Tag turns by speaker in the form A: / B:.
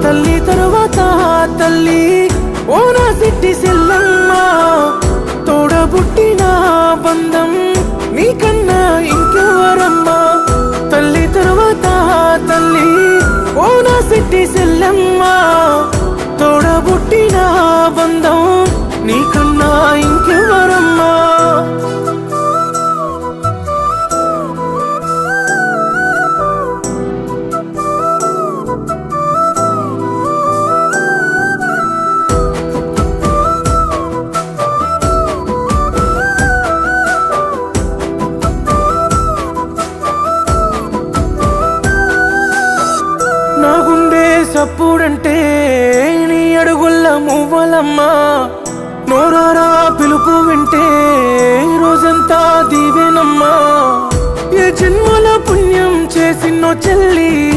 A: తల్లి తరువాత తల్లి ఓ నా సిట్టి సెల్లమ్మ తోడబుట్టిన బంధం నీకన్నా ఇంకెవరమ్మా? తల్లి తరువాత తల్లి ఓ నా సిట్టి సెల్లమ్మ తోడబుట్టిన బంధం అప్పుడంటే నీ అడుగుల్ల మువ్వలమ్మా. నోరారా పిలుపు వింటే రోజంతా దీవెనమ్మా. ఏ జన్మల పుణ్యం చేసినో చెల్లి